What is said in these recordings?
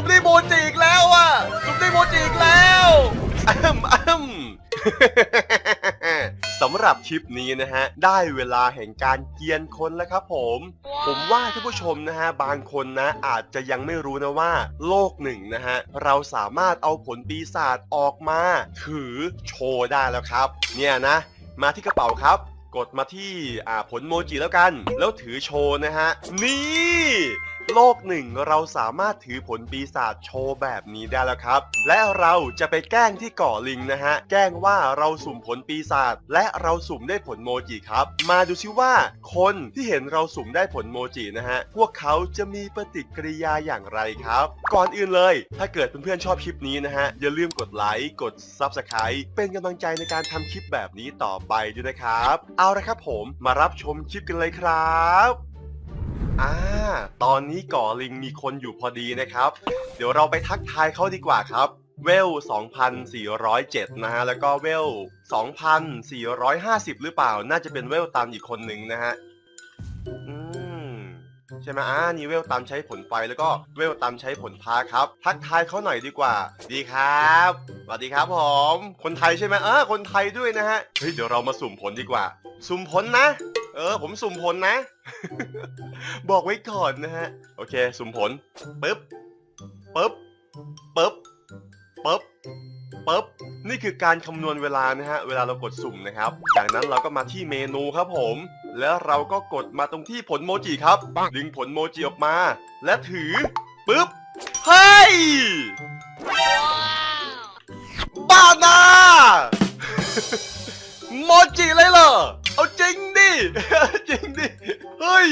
สุ่มได้โมจิอีกแล้วอะสุ่มได้โมจิอีกแล้วอ้ำอ้ำสำหรับคลิปนี้นะฮะ ได้เวลาแห่งการเกียนคนแล้วครับผม ผมว่าท่านผู้ชมนะฮะ บางคนนะอาจจะยังไม่รู้นะว่า โลกหนึ่งนะฮะ เราสามารถเอาผลปีศาจออกมา ถือโชว์ได้แล้วครับ เนี่ยนะ มาที่กระเป๋าครับกดมาที่ผลโมจิแล้วกัน แล้วถือโชว์นะฮะ นี่ โลกหนึ่งเราสามารถถือผลปีศาจโชว์แบบนี้ได้แล้วครับ และเราจะไปแกล้งที่เกาะลิงนะฮะ แกล้งว่าเราสุ่มผลปีศาจและเราสุ่มได้ผลโมจิครับ มาดูซิว่า คนที่เห็นเราสุ่มได้ผลโมจินะฮะ พวกเขาจะมีปฏิกิริยาอย่างไรครับ ก่อนอื่นเลย ถ้าเกิดเพื่อนๆชอบคลิปนี้นะฮะ อย่าลืมกดไลค์ กด Subscribe เป็นกำลังใจในการทำคลิปแบบนี้ต่อไปด้วยนะครับ เอาละครับผมมารับชมคลิปกันเลยครับ อ่า ตอนนี้ก่อลิงมีคนอยู่พอดีนะครับ เดี๋ยวเราไปทักทายเขาดีกว่าครับ เวล 2,407 นะฮะ แล้วก็เวล 2,450 หรือเปล่า น่าจะเป็นเวลตามอีกคนหนึ่งนะฮะ อืม ใช่ไหมอ่า นี่เวลตามใช้ผลไฟ แล้วก็เวลตามใช้ผลพาครับ ทักทายเขาหน่อยดีกว่า ดีครับ สวัสดีครับผม คนไทยใช่ไหมเออคนไทยด้วยนะฮะ เฮ้ย เดี๋ยวเรามาสุ่มผลดีกว่า สุ่มผลนะ เออ ผมสุ่มผลนะ บอกไว้ก่อนนะฮะ โอเค สุ่มผลปึ๊บปึ๊บปึ๊บปึ๊บปึ๊บนี่คือการคำนวณเวลานะฮะ เวลาเรากดสุ่มนะครับ จากนั้นเราก็มาที่เมนูครับผม แล้วเราก็กดมาตรงที่ผลโมจิครับ ดึงผลโมจิออกมา และถือปึ๊บ เฮ้ย บ้านาโมจิเลยเหรอ จริงดิจริงดิ เฮ้ย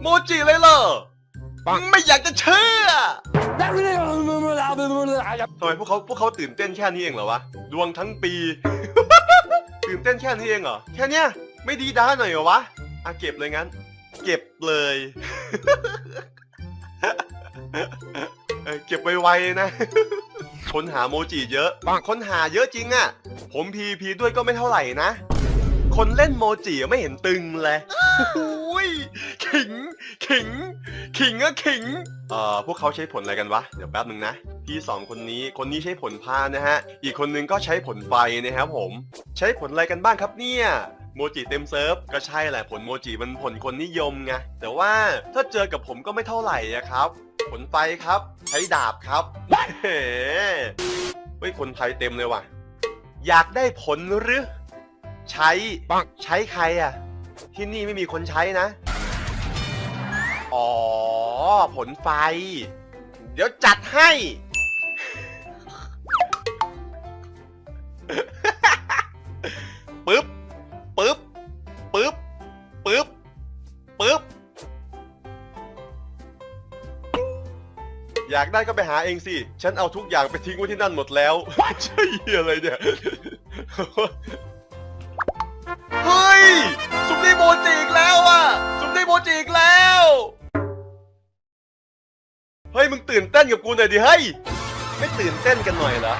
โมจิเลยเหรอ ไม่อยากจะเชื่อทำไมพวกเขาพวกเขาตื่นเต้นแค่นี้เองเหรอวะ ดวงทั้งปี ตื่นเต้นแค่นี้เองเหรอ แค่เนี้ยไม่ดีด้าหน่อยเหรอวะอะเก็บเลยงั้น เก็บเลยเออเก็บไวๆนะ ค้นหาโมจิเยอะ ค้นหาเยอะจริงอะผมพีพีด้วยก็ไม่เท่าไหร่นะ คนเล่นโมจิไม่เห็นตึงเลยโอ้ยขิง ขิง ขิงอะขิง เอ่อ พวกเขาใช้ผลอะไรกันวะ เดี๋ยวแป๊บหนึ่งนะ พี่สองคนนี้ คนนี้ใช้ผลพานะฮะ อีกคนนึงก็ใช้ผลไฟนะครับผม ใช้ผลอะไรกันบ้างครับเนี่ยโมจิเต็มเซิร์ฟก็ใช่แหละผลโมจิมันผลคนนิยมไงแต่ว่าถ้าเจอกับผมก็ไม่เท่าไหร่อะครับ ผลไฟครับ ใช้ดาบครับเฮ้เฮ้ยคนไทยเต็มเลยว่ะ อยากได้ผลหรือ ใช้ปังใช้ใครอะที่นี่ไม่มีคนใช้นะ อ๋อ ผลไฟ เดี๋ยวจัดให้ ปึ๊บ ปึ๊บ ปึ๊บ ปึ๊บ ปึ๊บ อยากได้ก็ไปหาเองสิ ฉันเอาทุกอย่างไปทิ้งไว้ที่นั่นหมดแล้ว ใช่เหี้ยอะไรเนี่ยเฮ้ ยซุปได้โมจิอีกแล้วอะซุปได้โมจิอีกแล้ว เฮ้ยมึงตื่นเต้นกับกูหน่อยดิเฮ้ยไม่ตื่นเต้นกันหน่อยเหรอ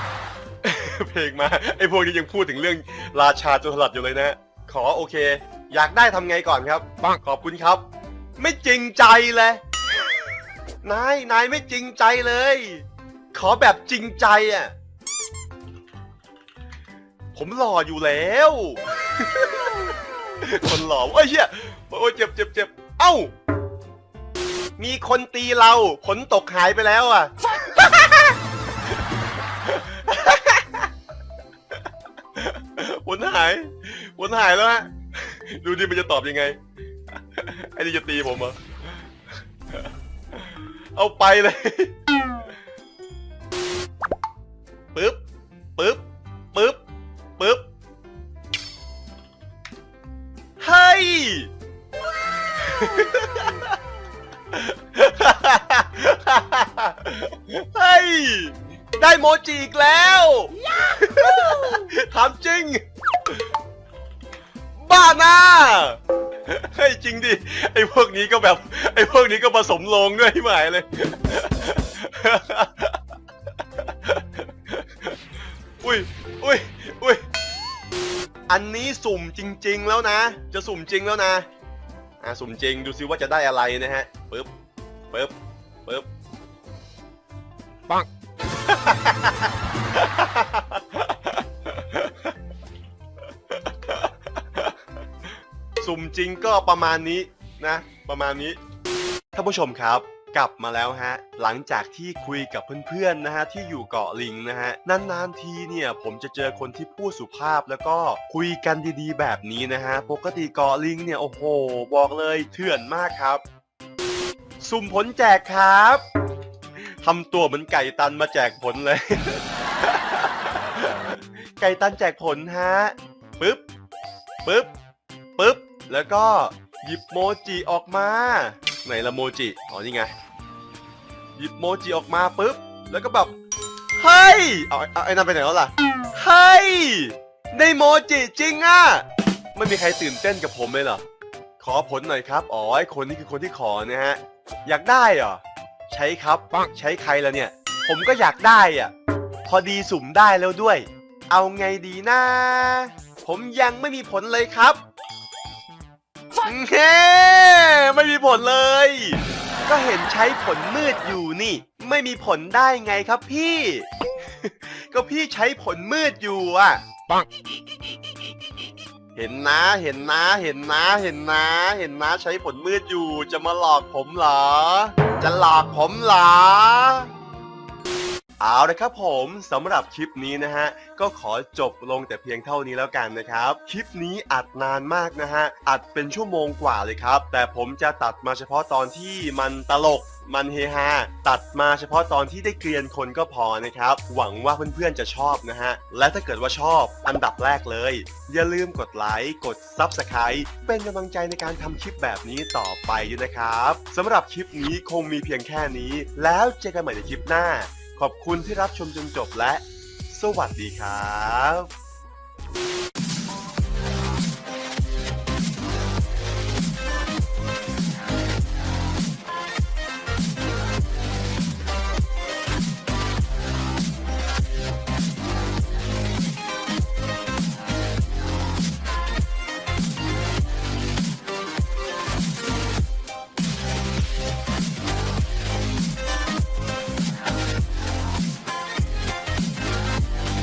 เพลงมาไอพวกนี้ยังพูดถึงเรื่องราชาโจรสลัดอยู่เลยนะ ขอโอเค อยากได้ทำไงก่อนครับปังขอบคุณครับ ไม่จริงใจเลย นายนายไม่จริงใจเลย ขอแบบจริงใจอะผมหล่ออยู่แล้ว คนหล่อเอ้ยเฮียโอ้ยเจ็บเจ็บเจ็บเอ้า มีคนตีเราผลตกหายไปแล้วอะ ผลหายผลหายแล้วฮะ ดูดิมันจะตอบยังไง ไอ้นี่จะตีผมเหรอ เอาไปเลย ได้โมจิอีกแล้วถามจริง บ้าน่าเฮ้ยจริงดิ ไอ้พวกนี้ก็แบบ ไอ้พวกนี้ก็ผสมลงด้วยที่หมายเลย อุ้ยอุ้ยอุ้ยอันนี้สุ่มจริง ๆ แล้วนะ จะสุ่มจริงแล้วนะ อะสุ่มจริงดูซิว่าจะได้อะไรนะฮะปึ๊บปึ๊บปึ๊บ ปัง สุ่มจริงก็ประมาณนี้นะ ประมาณนี้ท่านผู้ชมครับ กลับมาแล้วฮะ หลังจากที่คุยกับเพื่อนๆนะฮะที่อยู่เกาะลิงนะฮะนานๆทีเนี่ยผมจะเจอคนที่พูดสุภาพแล้วก็คุยกันดีๆ แบบนี้นะฮะปกติเกาะลิงเนี่ยโอ้โห บอกเลยเถื่อนมากครับ สุ่มผลแจกครับ ทำตัวเหมือนไก่ตันมาแจกผลเลย ไก่ตันแจกผลฮะปึ๊บปึ๊บปึ๊บ แล้วก็หยิบโมจิออกมา ไหนละโมจิ อ๋อนี่ไง หยิบโมจิออกมาปุ๊บ แล้วก็แบบ เฮ้ย เอาเอาไอ้นั่นไปไหนแล้วล่ะ เฮ้ย ได้โมจิจริงอะ ไม่มีใครตื่นเต้นกับผมเลยเหรอ ขอผลหน่อยครับ อ๋อไอ้คนนี้คือคนที่ขอนะฮะ อยากได้เหรอ ใช้ครับ ใช้ใครละเนี่ย ผมก็อยากได้อะ พอดีสุ่มได้แล้วด้วย เอาไงดีนะ ผมยังไม่มีผลเลยครับเฮ้ไม่มีผลเลย ก็เห็นใช้ผลมืดอยู่นี่ ไม่มีผลได้ไงครับพี่ ก็พี่ใช้ผลมืดอยู่อะปัง เห็นนะเห็นนะเห็นนะเห็นนะ เห็นนะใช้ผลมืดอยู่จะมาหลอกผมเหรอ จะหลอกผมเหรอ เอาละครับผมสำหรับคลิปนี้นะฮะก็ขอจบลงแต่เพียงเท่านี้แล้วกันนะครับ คลิปนี้อัดนานมากนะฮะอัดเป็นชั่วโมงกว่าเลยครับ แต่ผมจะตัดมาเฉพาะตอนที่มันตลกมันเฮฮาตัดมาเฉพาะตอนที่ได้เกรียนคนก็พอนะครับ หวังว่าเพื่อนๆจะชอบนะฮะ และถ้าเกิดว่าชอบอันดับแรกเลย อย่าลืมกดไลค์กด Subscribe เป็นกำลังใจในการทำคลิปแบบนี้ต่อไปด้วยนะครับสำหรับคลิปนี้คงมีเพียงแค่นี้ แล้วเจอกันใหม่ในคลิปหน้า ขอบคุณที่รับชมจนจบและ สวัสดีครับ